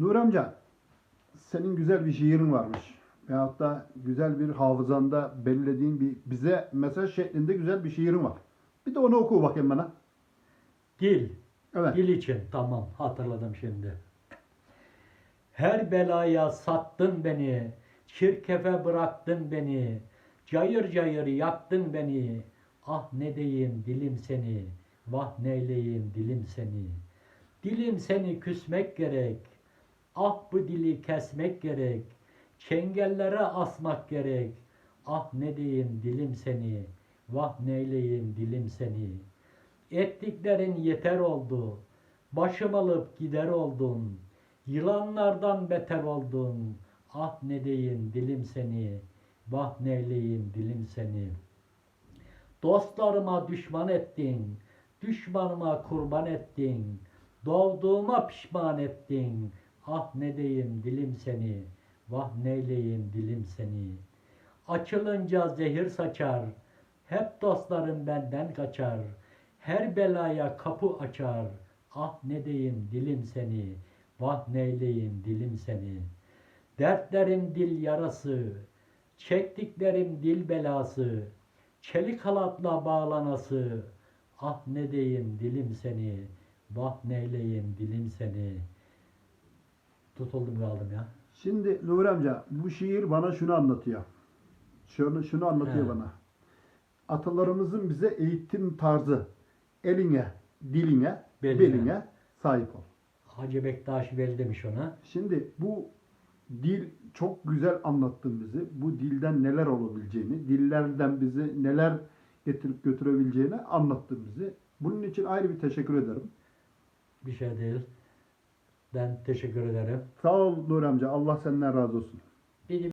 Nur amca, senin güzel bir şiirin varmış. Veyahut da güzel bir hafızanda belirlediğin bir bize mesaj şeklinde güzel bir şiirin var. Bir de onu oku bakayım bana. Dil. Evet. Dil için tamam hatırladım şimdi. Her belaya sattın beni, çirkefe bıraktın beni, cayır cayır yaktın beni. Ah ne diyeyim dilim seni, vah neyleyeyim dilim seni. Dilim seni küsmek gerek, ah bu dili kesmek gerek, çengellere asmak gerek. Ah ne diyeyim dilim seni, vah neyleyeyim dilim seni. Ettiklerin yeter oldu. Başım alıp gider oldun. Yılanlardan beter oldun. Ah ne diyeyim dilim seni. Vah neyleyeyim dilim seni. Dostlarıma düşman ettin. Düşmanıma kurban ettin. Doğduğuma pişman ettin. Ah ne diyeyim dilim seni. Vah neyleyeyim dilim seni. Açılınca zehir saçar. Hep dostlarım benden kaçar. Her belaya kapı açar. Ah ne diyeyim dilim seni. Vah neyleyeyim dilim seni. Dertlerim dil yarası. Çektiklerim dil belası. Çelik halatla bağlanası. Ah ne diyeyim dilim seni. Vah neyleyeyim dilim seni. Tutuldum kaldım ya. Şimdi Nur amca, bu şiir bana şunu anlatıyor. Şunu, şunu anlatıyor He. bana. Atalarımızın bize eğitim tarzı eline, diline, Beline. beline sahip ol. Hacı Bektaş Veli demiş ona. Şimdi bu dil çok güzel anlattın bizi. Bu dilden neler olabileceğini, dillerden bizi neler getirip götürebileceğini anlattın bizi. Bunun için ayrı bir teşekkür ederim. Bir şey değil. Ben teşekkür ederim. Sağ ol Nur amca. Allah senden razı olsun.